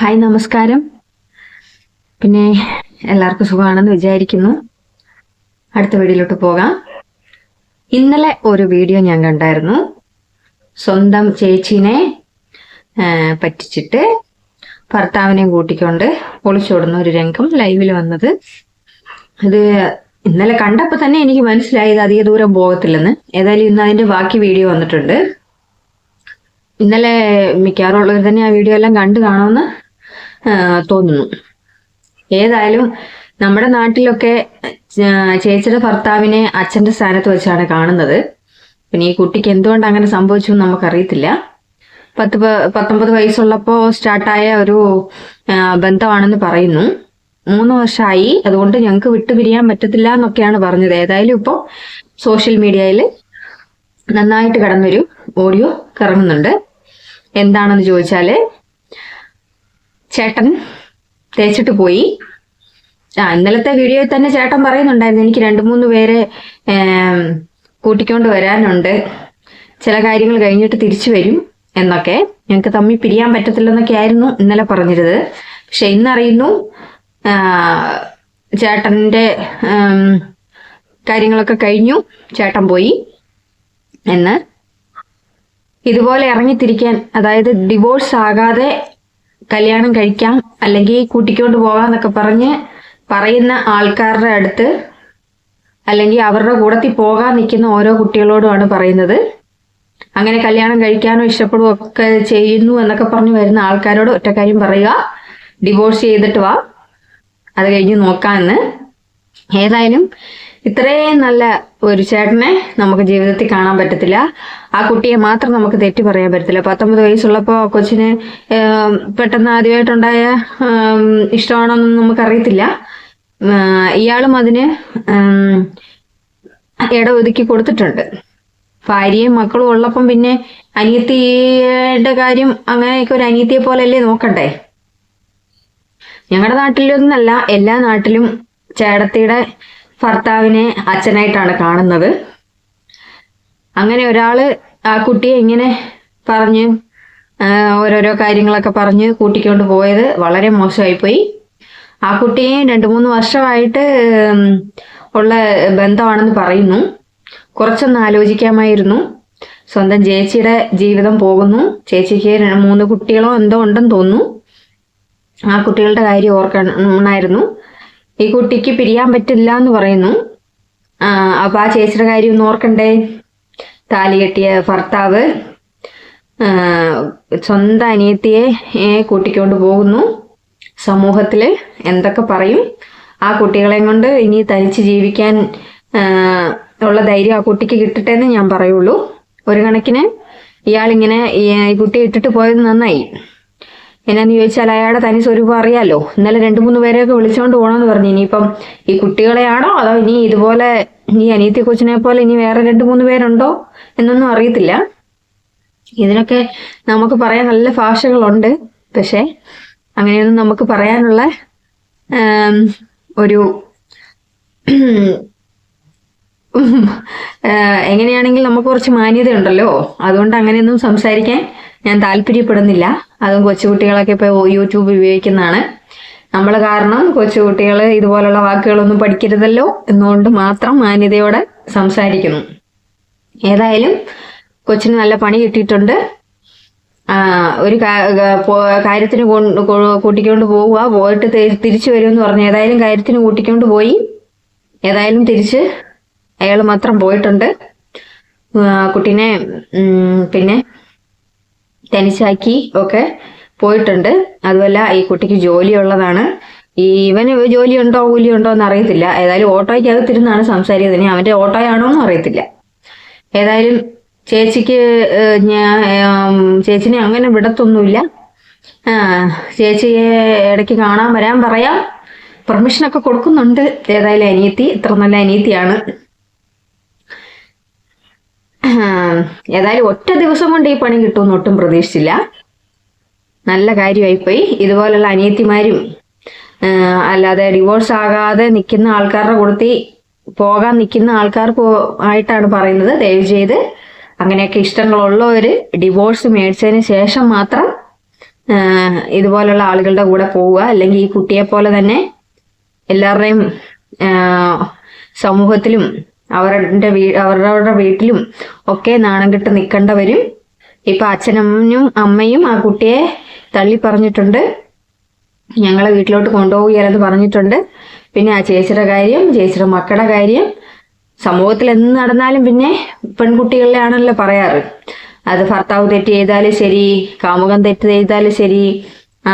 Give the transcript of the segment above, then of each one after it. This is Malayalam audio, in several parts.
ഹായ് നമസ്കാരം. പിന്നെ എല്ലാവർക്കും സുഖമാണെന്ന് വിചാരിക്കുന്നു. അടുത്ത വീഡിയോയിലോട്ട് പോകാം. ഇന്നലെ ഒരു വീഡിയോ ഞാൻ കണ്ടായിരുന്നു. സ്വന്തം ചേച്ചീനെ പറ്റിച്ചിട്ട് ഭർത്താവിനെയും കൂട്ടിക്കൊണ്ട് ഒളിച്ചോടുന്ന ഒരു രംഗം ലൈവിൽ വന്നത്. ഇത് ഇന്നലെ കണ്ടപ്പോൾ തന്നെ എനിക്ക് മനസ്സിലായത് അധിക ദൂരം പോകത്തില്ലെന്ന്. ഏതായാലും ഇന്ന് അതിന്റെ ബാക്കി വീഡിയോ വന്നിട്ടുണ്ട്. ഇന്നലെ മിക്കവാറുള്ളവർ തന്നെ ആ വീഡിയോ എല്ലാം കണ്ടു കാണുമെന്ന് തോന്നുന്നു. ഏതായാലും നമ്മുടെ നാട്ടിലൊക്കെ ചേച്ചിയുടെ ഭർത്താവിനെ അച്ഛന്റെ സ്ഥാനത്ത് വെച്ചാണ് കാണുന്നത്. പിന്നെ ഈ കുട്ടിക്ക് എന്തുകൊണ്ട് അങ്ങനെ സംഭവിച്ചു എന്ന് നമുക്കറിയത്തില്ല. പത്ത് പത്തൊമ്പത് വയസ്സുള്ളപ്പോൾ സ്റ്റാർട്ടായ ഒരു ബന്ധമാണെന്ന് പറയുന്നു. മൂന്ന് വർഷമായി അതുകൊണ്ട് ഞങ്ങൾക്ക് വിട്ടുപിരിയാൻ പറ്റത്തില്ല എന്നൊക്കെയാണ് പറഞ്ഞത്. ഏതായാലും ഇപ്പോൾ സോഷ്യൽ മീഡിയയിൽ നന്നായിട്ട് കടന്നൊരു ഓഡിയോ കറങ്ങുന്നുണ്ട്. എന്താണെന്ന് ചോദിച്ചാൽ ചേട്ടൻ തേച്ചിട്ട് പോയി. ആ ഇന്നലത്തെ വീഡിയോയിൽ തന്നെ ചേട്ടൻ പറയുന്നുണ്ടായിരുന്നു എനിക്ക് രണ്ട് മൂന്ന് പേരെ കൂട്ടിക്കൊണ്ട് വരാനുണ്ട്. ചില കാര്യങ്ങൾ കഴിഞ്ഞിട്ട് തിരിച്ചു വരും എന്നൊക്കെ. ഞങ്ങൾക്ക് തമ്മിൽ പിരിയാൻ പറ്റത്തില്ലെന്നൊക്കെ ആയിരുന്നു ഇന്നലെ പറഞ്ഞിരുന്നത്. പക്ഷെ ഇന്നറിയുന്നു ചേട്ടന്റെ കാര്യങ്ങളൊക്കെ കഴിഞ്ഞു. ചേട്ടൻ പോയി എന്ന്. ഇതുപോലെ ഇറങ്ങിത്തിരിക്കാൻ അതായത് ഡിവോഴ്സ് ആകാതെ കല്യാണം കഴിക്കാം അല്ലെങ്കിൽ കൂട്ടിക്കൊണ്ട് പോകാന്നൊക്കെ പറഞ്ഞ് പറയുന്ന ആൾക്കാരുടെ അടുത്ത് അല്ലെങ്കിൽ അവരുടെ കൂടത്തിൽ പോകാൻ നിൽക്കുന്ന ഓരോ കുട്ടികളോടുമാണ് പറയുന്നത്. അങ്ങനെ കല്യാണം കഴിക്കാനോ ഇഷ്ടപ്പെടുകയോ ഒക്കെ ചെയ്യുന്നു എന്നൊക്കെ പറഞ്ഞ് വരുന്ന ആൾക്കാരോട് ഒറ്റ കാര്യം പറയുക. ഡിവോഴ്സ് ചെയ്തിട്ട് വാ. അത് കഴിഞ്ഞ് നോക്കാമെന്ന് ഏതായാലും ഇത്രയും നല്ല ഒരു ചേട്ടനെ നമുക്ക് ജീവിതത്തിൽ കാണാൻ പറ്റത്തില്ല. ആ കുട്ടിയെ മാത്രം നമുക്ക് തെറ്റി പറയാൻ പറ്റത്തില്ല. പത്തൊമ്പത് വയസ്സുള്ളപ്പോൾ കൊച്ചിന് പെട്ടെന്ന് ആദ്യമായിട്ടുണ്ടായ ഇഷ്ടമാണോന്നും നമുക്കറിയത്തില്ല. ഇയാളും അതിന് ഇട ഒതുക്കി കൊടുത്തിട്ടുണ്ട്. ഭാര്യയും മക്കളും ഉള്ളപ്പം പിന്നെ അനിയത്തിയുടെ കാര്യം അങ്ങനെയൊക്കെ ഒരു അനിയത്തിയെ പോലെയല്ലേ നോക്കണ്ടേ? ഞങ്ങളുടെ നാട്ടിലൊന്നല്ല. എല്ലാ നാട്ടിലും ചേടത്തിയുടെ ഭർത്താവിനെ അച്ഛനായിട്ടാണ് കാണുന്നത്. അങ്ങനെ ഒരാൾ ആ കുട്ടിയെ ഇങ്ങനെ പറഞ്ഞ് ഓരോരോ കാര്യങ്ങളൊക്കെ പറഞ്ഞ് കൂട്ടിക്കൊണ്ട് പോയത് വളരെ മോശമായിപ്പോയി. ആ കുട്ടിയെ രണ്ട് മൂന്ന് വർഷമായിട്ട് ഉള്ള ബന്ധമാണെന്ന് പറയുന്നു. കുറച്ചൊന്ന് ആലോചിക്കാമായിരുന്നു. സ്വന്തം ചേച്ചിയുടെ ജീവിതം പോകുന്നു. ചേച്ചിക്ക് മൂന്ന് കുട്ടികളോ എന്തോ ഉണ്ടെന്ന് തോന്നുന്നു. ആ കുട്ടികളുടെ കാര്യം ഓർക്കണമായിരുന്നു ഈ കുട്ടിക്ക് പിരിയാൻ പറ്റില്ല എന്ന് പറയുന്നു അപ്പൊ ആ ചേച്ചിയുടെ കാര്യം ഒന്ന് ഓർക്കണ്ടേ? താലി കെട്ടിയ ഭർത്താവ് സ്വന്തം അനിയത്തിയെ കൂട്ടിക്കൊണ്ട് പോകുന്നു. സമൂഹത്തിൽ എന്തൊക്കെ പറയും? ആ കുട്ടികളെ കൊണ്ട് ഇനി തനിച്ച് ജീവിക്കാൻ ഉള്ള ധൈര്യം ആ കുട്ടിക്ക് കിട്ടട്ടെ എന്ന് ഞാൻ പറയുള്ളൂ. ഒരു കണക്കിന് ഇയാളിങ്ങനെ ഈ കുട്ടിയെ ഇട്ടിട്ട് പോയത് നന്നായി. എന്നാന്ന് ചോദിച്ചാൽ അയാളുടെ തനി സ്വരൂപം അറിയാലോ. ഇന്നലെ രണ്ടു മൂന്ന് പേരെയൊക്കെ വിളിച്ചോണ്ട് പോകണമെന്ന് പറഞ്ഞു. ഇനിയിപ്പം ഈ കുട്ടികളെയാണോ? അതോ ഇനി ഇതുപോലെ ഈ അനിയത്തി കൊച്ചിനെ പോലെ ഇനി വേറെ രണ്ടു മൂന്ന് പേരുണ്ടോ എന്നൊന്നും അറിയത്തില്ല. ഇതിനൊക്കെ നമുക്ക് പറയാൻ നല്ല ഭാഷകളുണ്ട്. പക്ഷേ അങ്ങനെയൊന്നും നമുക്ക് പറയാനുള്ള ഒരു എങ്ങനെയാണെങ്കിൽ നമുക്ക് കുറച്ച് മാന്യത ഉണ്ടല്ലോ അതുകൊണ്ട് അങ്ങനെയൊന്നും സംസാരിക്കാൻ ഞാൻ താല്പര്യപ്പെടുന്നില്ല. അതും കൊച്ചുകുട്ടികളൊക്കെ ഇപ്പോൾ യൂട്യൂബ് ഉപയോഗിക്കുന്നതാണ്. നമ്മൾ കാരണം കൊച്ചുകുട്ടികൾ ഇതുപോലുള്ള വാക്കുകളൊന്നും പഠിക്കരുതല്ലോ എന്നുകൊണ്ട് മാത്രം മാന്യതയോടെ സംസാരിക്കുന്നു. ഏതായാലും കൊച്ചിന് നല്ല പണി കിട്ടിയിട്ടുണ്ട്. ഒരു കാര്യത്തിന് കൂട്ടിക്കൊണ്ട് പോവുക. പോയിട്ട് തിരിച്ചു വരുമെന്ന് പറഞ്ഞു. ഏതായാലും കാര്യത്തിന് കൂട്ടിക്കൊണ്ട് പോയി. ഏതായാലും തിരിച്ച് അയാൾ മാത്രം പോയിട്ടുണ്ട്. കുട്ടീനെ പിന്നെ തനിച്ചാക്കി ഒക്കെ പോയിട്ടുണ്ട്. അതുമല്ല ഈ കുട്ടിക്ക് ജോലിയുള്ളതാണ്. ഇവന് ജോലിയുണ്ടോ കൂലിയുണ്ടോ എന്ന് അറിയത്തില്ല. ഏതായാലും സംസാരിച്ചത് ഇനി അവന്റെ ഓട്ടോയാണോ എന്നും അറിയത്തില്ല. ഏതായാലും ചേച്ചിക്ക് ഞാൻ ചേച്ചിനെ അങ്ങനെ വിടത്തൊന്നുമില്ല. ചേച്ചിയെ ഇടയ്ക്ക് കാണാൻ വരാൻ പറയാം. പെർമിഷനൊക്കെ കൊടുക്കുന്നുണ്ട്. ഏതായാലും അനിയത്തി ഇത്ര നല്ല അനിയത്തിയാണ് ഏതായാലും ഒറ്റ ദിവസം കൊണ്ട് ഈ പണി കിട്ടുമെന്ന് ഒട്ടും പ്രതീക്ഷിച്ചില്ല. നല്ല കാര്യമായിപ്പോയി. ഇതുപോലുള്ള അനിയത്തിമാരും അല്ലാതെ ഡിവോഴ്സ് ആകാതെ നിൽക്കുന്ന ആൾക്കാരുടെ കൊടുത്തി പോകാൻ നിൽക്കുന്ന ആൾക്കാർക്ക് ആയിട്ടാണ് പറയുന്നത് ദയവ് ചെയ്ത് അങ്ങനെയൊക്കെ ഇഷ്ടങ്ങളുള്ളവർ ഡിവോഴ്സ് മേടിച്ചതിന് ശേഷം മാത്രം ഇതുപോലുള്ള ആളുകളുടെ കൂടെ പോവുക. അല്ലെങ്കിൽ ഈ കുട്ടിയെ പോലെ തന്നെ എല്ലാവരുടെയും സമൂഹത്തിലും അവരുടെ വീ അവരവരുടെ വീട്ടിലും ഒക്കെ നാണം കെട്ട് നിൽക്കേണ്ടവരും ഇപ്പം അച്ഛനമ്മയും അമ്മയും ആ കുട്ടിയെ തള്ളി പറഞ്ഞിട്ടുണ്ട്. ഞങ്ങളെ വീട്ടിലോട്ട് കൊണ്ടുപോവുകയാണെന്ന് പറഞ്ഞിട്ടുണ്ട്. പിന്നെ ആ ചേച്ചിയുടെ കാര്യം ചേച്ചിയുടെ മക്കളുടെ കാര്യം. സമൂഹത്തിൽ എന്ത് നടന്നാലും പിന്നെ പെൺകുട്ടികളെ ആണല്ലോ പറയാറ്. അത് ഭർത്താവ് തെറ്റ് ചെയ്താലും ശരി കാമുകം തെറ്റ് ചെയ്താലും ശരി.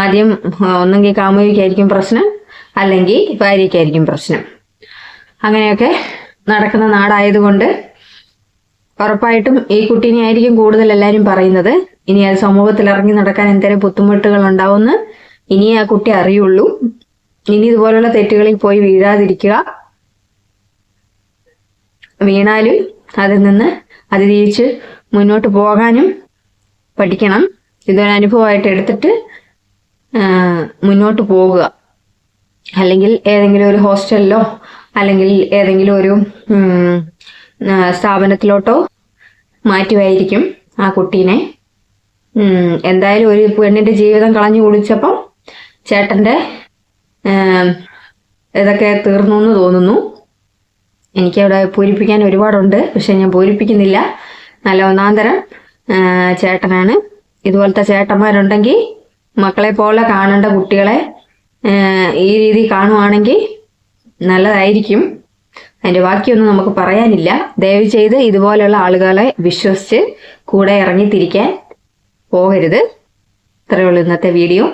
ആദ്യം ഒന്നെങ്കിൽ കാമുകിക്കായിരിക്കും പ്രശ്നം അല്ലെങ്കിൽ ഭാര്യയ്ക്കായിരിക്കും പ്രശ്നം. അങ്ങനെയൊക്കെ നടക്കുന്ന നാടായതുകൊണ്ട് ഉറപ്പായിട്ടും ഈ കുട്ടീനെ ആയിരിക്കും കൂടുതൽ എല്ലാവരും പറയുന്നത്. ഇനി അത് സമൂഹത്തിൽ ഇറങ്ങി നടക്കാൻ എന്തേലും ബുദ്ധിമുട്ടുകൾ ഉണ്ടാവുമെന്ന് ഇനി ആ കുട്ടി അറിയുള്ളൂ. ഇനി ഇതുപോലുള്ള തെറ്റുകളിൽ പോയി വീഴാതിരിക്കുക. വീണാലും അതിൽ നിന്ന് അതിജീവിച്ച് മുന്നോട്ട് പോകാനും പഠിക്കണം. ഇതൊരു അനുഭവമായിട്ട് എടുത്തിട്ട് മുന്നോട്ട് പോകുക അല്ലെങ്കിൽ ഏതെങ്കിലും ഒരു ഹോസ്റ്റലിലോ അല്ലെങ്കിൽ ഏതെങ്കിലും ഒരു സ്ഥാപനത്തിലോട്ടോ മാറ്റുമായിരിക്കും ആ കുട്ടീനെ. എന്തായാലും ഒരു പെണ്ണിന്റെ ജീവിതം കളഞ്ഞു കുളിച്ചപ്പം ചേട്ടന്റെ ഇതൊക്കെ തീർന്നു എന്ന് തോന്നുന്നു. എനിക്കവിടെ പൂരിപ്പിക്കാൻ ഒരുപാടുണ്ട് പക്ഷെ ഞാൻ പൂരിപ്പിക്കുന്നില്ല. നല്ല ഒന്നാന്തരം തരം ചേട്ടനാണ്. ഇതുപോലത്തെ ചേട്ടന്മാരുണ്ടെങ്കിൽ മക്കളെ പോലെ കാണേണ്ട കുട്ടികളെ ഈ രീതി കാണുവാണെങ്കിൽ നല്ലതായിരിക്കും. അതിന്റെ ബാക്കിയൊന്നും നമുക്ക് പറയാനില്ല. ദയവ് ചെയ്ത് ഇതുപോലെയുള്ള ആളുകളെ വിശ്വസിച്ച് കൂടെ ഇറങ്ങിത്തിരിക്കാൻ പോകരുത്. ഇത്രയേ ഉള്ളൂ ഇന്നത്തെ വീഡിയോ.